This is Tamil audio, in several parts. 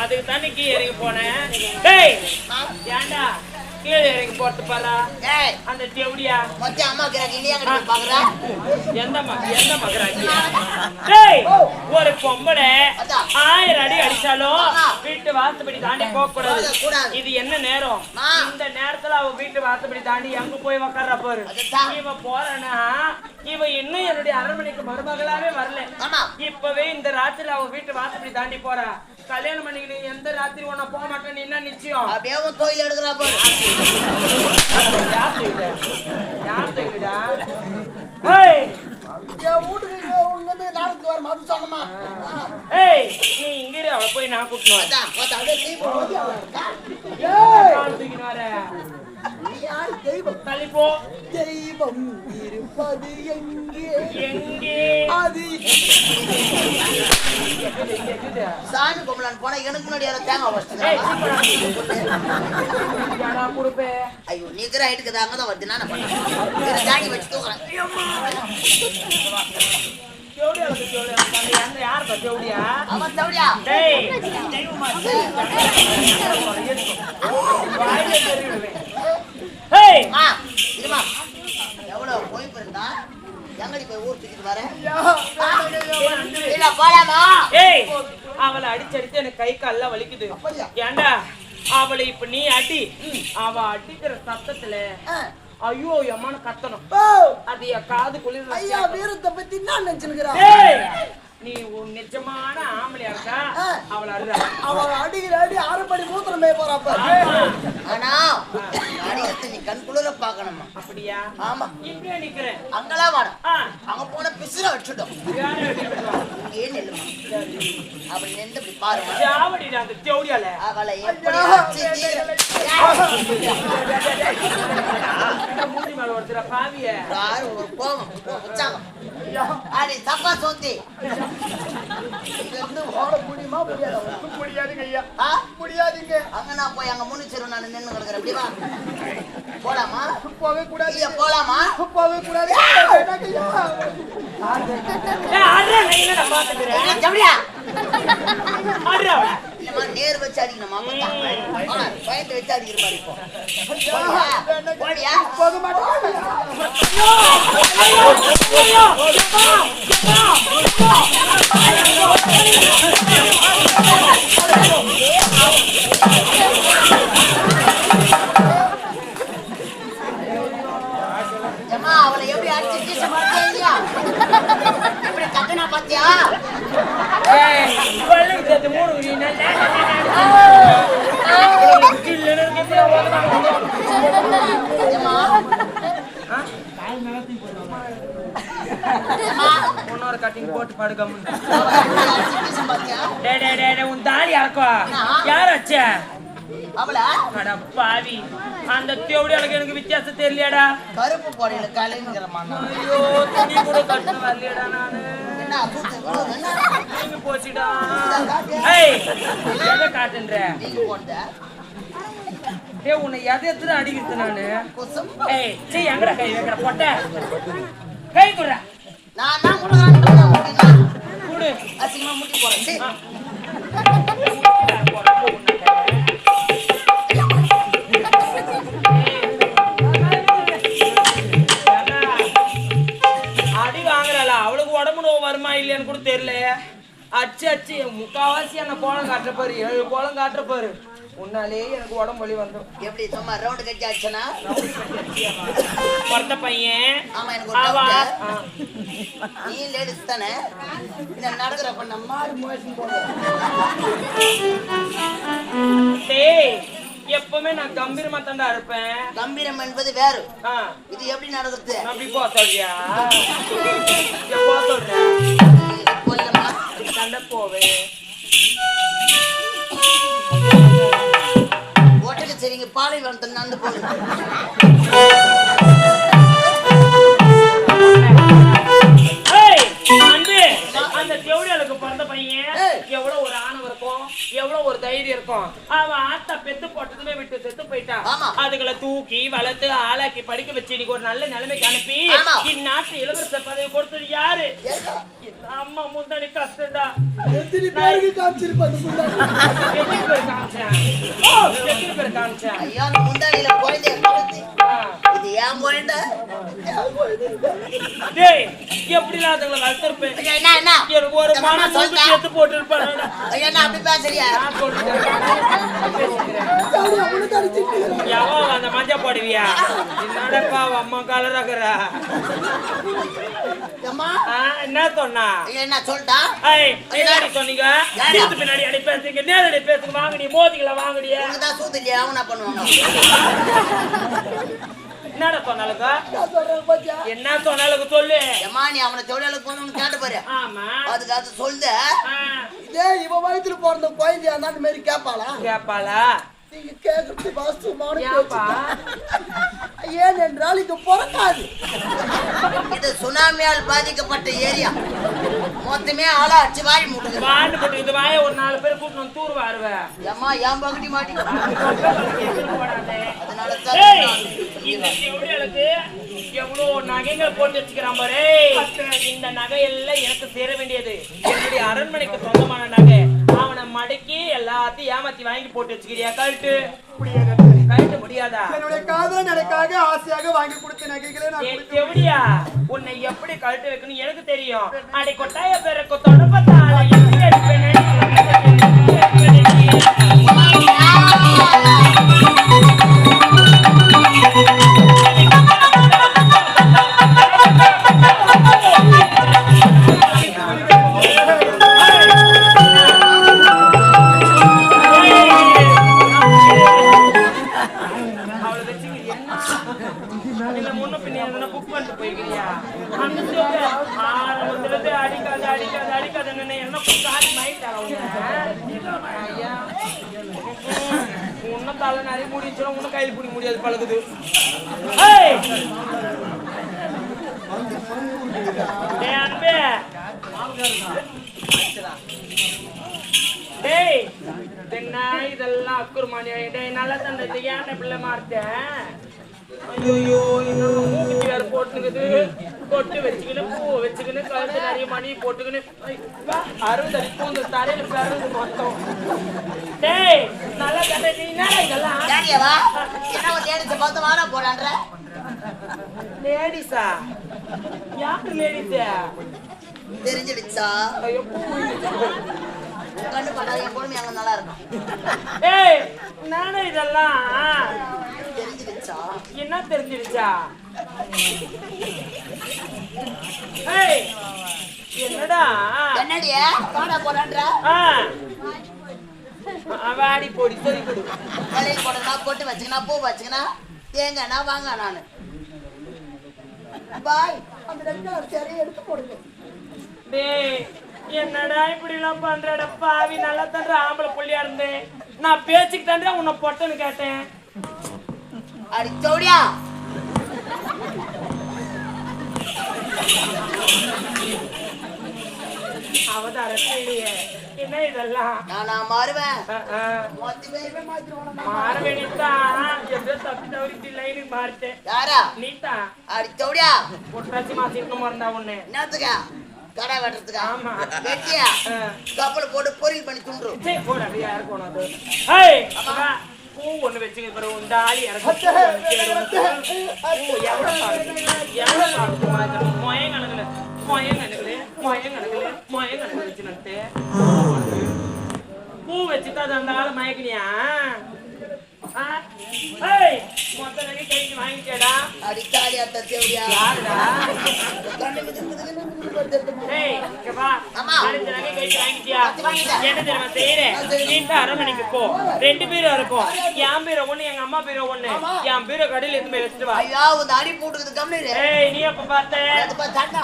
அதுக்கு தானே இறங்கி போனேன் ஏன்டா? கீழே இறங்கி போட்டு பாரா? அந்த தேவடியா மொத்த அம்மா கிராக்கி நீ எங்க பாக்குற? எந்த மக எந்த மகராஜி? டேய் ஒரு பொம்பளை ஆயிரம் அடி அடிச்சாலும் வீட்டு வாசப்படி தாண்டி போக கூடாது. இது என்ன நேரம். இந்த நேரத்துல அவ வீட்டு வாசப்படி தாண்டி எங்க போய் உக்கார பாரு. இவ போறனா? இவ இன்னும் என்னுடைய அரண்மனைக்கு மருமகளாவே வரல. இப்பவே இந்த ராத்திரி அவ வீட்டு வாசப்படி தாண்டி போறா. கல்யாணம் பண்ணிக்கிட்டு எந்த ராத்திரி உன்னை போக மாட்டேன்னு என்ன நிச்சயம். அப்படியே உன் கோயில் எடுக்கிறா பாரு. யார் செய்யுடா? ஏய், என் வீட்டுக்கு உங்க நாளைக்கு வர மது சொன்னமா ஏய், நீ இங்க இரு, அவளை போய் நான் வரேன். அதான் மொத்த அப்படியே தூக்கின்னு வரேன். யாரு தெய்வம் தள்ளி போ. தெய்வம் இருப்பது எங்கே எங்கே? அது. சாமி கும்பலான்னு போனா எனக்கு முன்னாடி யாரோ தேங்காய் ஏய், வச்சுட்டு குடுப்பே. ஐயோ நீக்கிற ஹைட்டுக்கு அங்கே தான் வருது நான் பண்ணேன் ஜாடி வச்சு தூக்குறேன் ஜோடியா இருக்கு, ஜோடியா எவ்வளவு போய் இருந்தா எங்கடி போய் ஊர் தூக்கிட்டு வர? இல்ல போலாமா? ஏய், அவளை அடிச்சடிச்சு எனக்கு கை கால்லாம் வலிக்குது? ஏண்டா? அவளை இப்ப நீ அடி. அவ அடிக்கிற சத்தத்துல ஐயோ எம்மான கத்தணும். அது என் காது குளிர் ஐயா வீரத்தை பத்தி நான் நினைச்சுக்கிறா ஏய், நீ ஒரு நிஜமான ஆம்பளையா இருக்கா அவளை அழுற அவன் அடிக்கிற அடி அரைப்படி மூத்திரமே போறாப்ப ஆனா நீ கண் குளிர பாக்கணுமா அப்படியா? ஆமா. இப்படியே நிக்கிறேன்? அங்கெல்லாம் வேணும் ஆ, அங்க போன யாரை அடிக்கிறா? இங்கே நில்லுமா அப்படி நின்று இப்படி பாருமா சாவடிடா அந்த ஜோடியால அவளை எப்படி மூஞ்சி மேல ஒருத்தர பாவிய. யாரு ஒரு கோவம் உற்சாகம். அடி தப்பா சொந்தி இருந்து ஓட முடியுமா முடியாதா? முடியாதுங்க ஐயா. ஆ? முடியாதுங்க. அங்க நான் போய் அங்க முன்னிச்சிரும் நான் நின்னு கிடக்குறேன். எப்படி வா. போலாமா? போகவே கூடாது. இல்ல போலாமா? போகவே கூடாது. என்னடா பாத்துக்கிறேன். இல்லம்மா நேர் வச்சு அடிக்கணுமா பயந்து வச்சு அடிக்கிற மாதிரி அவளை எப்படி அடிச்சு? எப்படி கத்துனா பாத்தியா? இன்னொரு கட்டிங் போட்டு பாத்தியா? டே டே டே டே, உன் தாலி அறக்கா யார் அச்சா பாவி. அந்த தேவடி அழகு எனக்கு வித்தியாசம் கருப்பு போடையில கலைங்கிறம்மா நான். ஐயோ துணி கூட கட்டு நானு. போச்சுடா. காட்டுன்ற? டேய் உன்னை எதை எடுத்து அடிக்கிறது நானு. ஏய் சீ எங்கடா கை வைக்கிற? பொட்ட. கை குடுறா. நான் தான் அப்படின்னா குடு. அசிங்கமா முட்டி போறேன் தெரியல. அச்சு அச்சு. முக்காவாசி என்ன கோலம் காட்டுற பாரு. ஏழு கோலம் காட்டுற பாரு. உன்னாலே எனக்கு உடம்பு வலி வந்துடும் எப்படி சும்மா ரவுண்டு கட்டி ஆச்சுன்னா பிறந்த பையன். ஆமா எனக்கு. நீ லேடிஸ் தானே? இந்த நடக்கிறப்ப நம்ம போடுவோம் டேய் எப்பவுமே நான் கம்பீரமா தாண்டா இருப்பேன். கம்பீரம் என்பது வேறு. இது எப்படி நடக்குது நான் அப்படி போக சொல்றியா? எப்போ சொல்றேன் சண்டை போவேன் ஓட்டுக்கு சரிங்க பாலைவனத்தை நடந்து போகுது அந்த செவிலியலுக்கு பிறந்த பையன் எவ்வளவு எவ்வளவு ஒரு தைரியம் இருக்கும்? அவன் ஆத்தா பெத்து போட்டதுமே விட்டு செத்து போயிட்டான். அதுகளை தூக்கி வளர்த்து ஆளாக்கி படிக்க வச்சு இன்னைக்கு ஒரு நல்ல நிலைமைக்கு அனுப்பி. இந்நாட்டு இளவரசர் பதவி கொடுத்தது யாரு? அம்மா முந்தாடி கஷ்டம்டா. எத்தனை பேருக்கு காமிச்சிருப்பாங்க? எத்தனை பேர் காமிச்சேன்? ஓ, எத்தனை பேர் காமிச்சேன்? ஐயா அந்த முந்தாடியில குழந்தைய கொடுத்து. ஆ. இது ஏன் குழந்தை? டேய் எப்படிலாம் அதுங்களை வளர்த்திருப்பேன்? ஐயா, என்ன என்ன? எனக்கு ஒரு சொல்லிட்டா? சேர்த்து போட்டு என்ன அப்படி பேசுறியா? அந்த மஞ்ச போடுவியா என்னடப்பா அம்மா கலராக்குறா அம்மா என்ன சொன்னா என்ன சொல்லிட்டா பின்னாடி சொன்னீங்க பின்னாடி அடி பேசுங்க நேரடி பேசுங்க வாங்கடி வாங்கடிய உனக்கு தான் சூத்து இல்லையா அவனா பண்ணுவாங்க என்னடா சொன்னாலுங்க? என்ன சொன்னாலுக்கு சொல்லு. ஏம்மா நீ அவனை தொழிலுக்கு போகணும்னு கேட்டு பாரு ஆமா. அதுக்கு அது சொல்லுது ஏய் இவ வயித்துல பிறந்த குழந்தையா இருந்தா அந்த மாதிரி கேட்பாளா கேப்பாளா? நீங்க கேக்குறது பேச்சு. ஏனென்றால் இது பிறக்காது. இது சுனாமியால் பாதிக்கப்பட்ட ஏரியா. மொத்தமே ஆளா அடிச்சு வாரி முட்டுது. வாண்டு போட்டு இது வாய ஒரு நாலு பேர் கூப்பிட்டு வந்து தூர் வாருவேன் ஏம்மா ஏன் பகுதி மாட்டி? அதனால இந்த எவ்வளவு நகைகள் போட்டு வச்சுக்கிறான் பாரு. இந்த நகை எல்லாம் எனக்கு சேர வேண்டியது. என்னுடைய அரண்மனைக்கு சொந்தமான நகை. மடக்கி எல்லாத்தையும் ஏமாத்தி வாங்கி போட்டு வச்சுக்கிறியா? கழட்டு. கழட்ட முடியாதா? என்னுடைய காதல் எனக்காக ஆசையாக வாங்கி கொடுத்த நகைகளை நான் செவிலியா உன்னை எப்படி கழட்ட வைக்கணும் எனக்கு தெரியும். அடை கொட்டாய பேருக்கு தொடப்பத்தால பழகுது. ஏய்! டேய் அன்பே. டேய் என்ன இதெல்லாம் அக்குருமானி டேய் நல்லா தந்தது ஏன் பிள்ளை மாறுத்தேன் ஐயோ இன்னும் மூக்குத்தி வேற போட்டுக்குது. பொட்டு வச்சுக்கின்னு பூ வச்சுக்கின்னு கழுத்து நிறைய மணி வா, அறுபது அடி பூந்து தரையில பிறகு மொத்தம். டேய் நல்லா நீ என்னடா இதெல்லாம் டேடியவா என்ன ஒரு லேடிஸை பார்த்து வாடா போடான்ற லேடிஸா? யாரு லேடிஸா? தெரிஞ்சிடுச்சா? கண்டு பண்ணாத என் குழம்பு அங்க நல்லா இருக்கும் ஏய் நானே இதெல்லாம்? தெரிஞ்சிடுச்சா? என்ன தெரிஞ்சிருச்சா ஏய் என்னடா? என்னடிய? வாடா போடான்ற ஆ. வாடி போடி சொல்லி கொடு போடனா பொட்டு வச்சுக்கனா பூ வச்சுக்கனா தேங்காய்னா வாங்க நானு. பாய். அந்த நெக்லஸ் சரியா எடுத்து போடுங்க. டேய் என்னடா இப்படி எல்லாம் பண்றடா? பாவி நல்லா தன்ற ஆம்பளை புள்ளியா இருந்தேன். நான் பேச்சுக்கு தாண்டா உன்னை பொட்டன்னு கேட்டேன். அடி சௌடியா அவதார என்ன இதெல்லாம். நானா மாறுவேன். மாற வேண்டியதுதான். எப்படியோ தப்பி தவறி லைனுக்கு மாறிட்டேன். யாரா? நீத்தா அடி சௌடியா புரட்டாசி மாசம் இருக்கணும் இருந்தா ஒண்ணு என்னத்துக்கா? கடை வெட்டுறதுக்கா? ஆமா. வெட்டியா. கப்பல் போட்டு பொரியல் பண்ணி துண்டுரும் போடா, அப்படியே யாருக்கு வேணும் அது? ஏய், அப்பா, பூ ஒண்ணு வச்சுக்க பிறகு உன் தாலி இறக்கு. பூ எவ்வளவு சாப்பிட்டு? எவ்வளவு சாப்பிட்டுமா வச்சுதான் வச்சுட்டு அந்த ஆளு மயக்கினியா? போ. ரெண்டு இருக்கும். என் பீரோ ஒண்ணு, எங்க அம்மா பீரோ ஒண்ணு. என் பீரோ கடையில எடுத்து போய் வச்சுட்டு வா. ஐயா உங்க அடி போட்டுக்குது கம்மிடு ஏய், நீ எப்ப பார்த்த? அது பா தண்டா?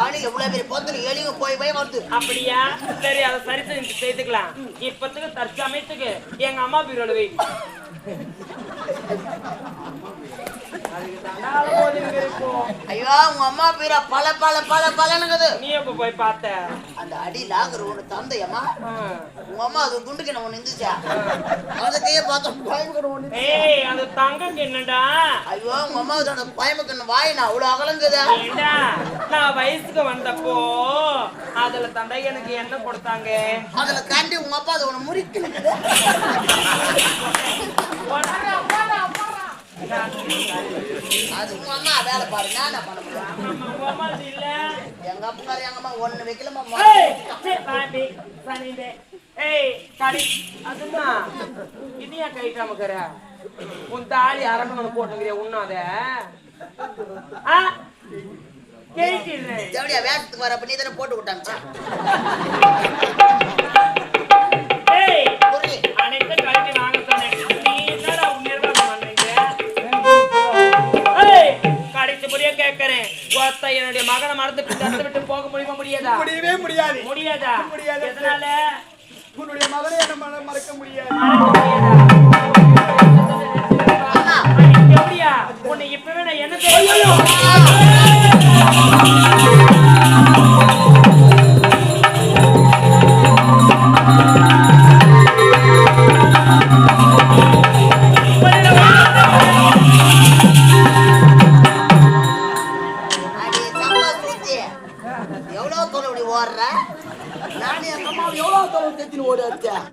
அவனில இவ்வளவு பெரிய பொத்துல எலிங்க போய் போய் வருது. அப்படியா? சரி அதை சரி செய்துக்கலாம். இப்பத்துக்கு தற்சமயத்துக்கு எங்க அம்மா பீரோல வை. ஐயோ உங்க அம்மா பேரா பல பல பல பலனுங்குது. நீ எப்ப போய் பார்த்த? அந்த அடி லாகர் ஒண்ணு தந்தையம்மா. உங்க அம்மா அது குண்டுக்கு ஒண்ணு இருந்துச்சா அந்த கையை பார்த்தோம் பயமுக்கிற ஒண்ணு ஏய் அது தங்கம் என்னடா? ஐயோ உங்க அம்மா அந்த பயமுக்கிற வாய் நான் அவ்வளவு அகலங்குதா? நான் வயசுக்கு வந்தப்போ அதுல தண்டை எனக்கு என்ன கொடுத்தாங்க? அதுல கண்டி உங்க அப்பா அதை ஒண்ணு முறிக்கணுங்குது? அது உங்க அம்மா வேலை பாரு நான் என்ன பண்ண முடியும் எங்க அப்பா எங்க அம்மா ஒண்ணு வைக்கலமா ஏய், சே, கடி, அதுமா, இனியா ஏன் கை காமிக்கிற? உன் தாலி அரண்மனை போட்டுக்கிறிய உண்ணாத ஆ? கேட்கிறேன். எப்படியா வேஷத்துக்கு வரப்ப நீ தானே போட்டு விட்டாங்க கேட்கிறேன். என்னுடைய மகனை மறந்துட்டு தத்து விட்டு போக முடியுமா முடியாதா? முடியவே முடியாது. முடியாதா? முடியாது. எதனால? உன்னுடைய மகனை என்ன மற- மறக்க முடியாது?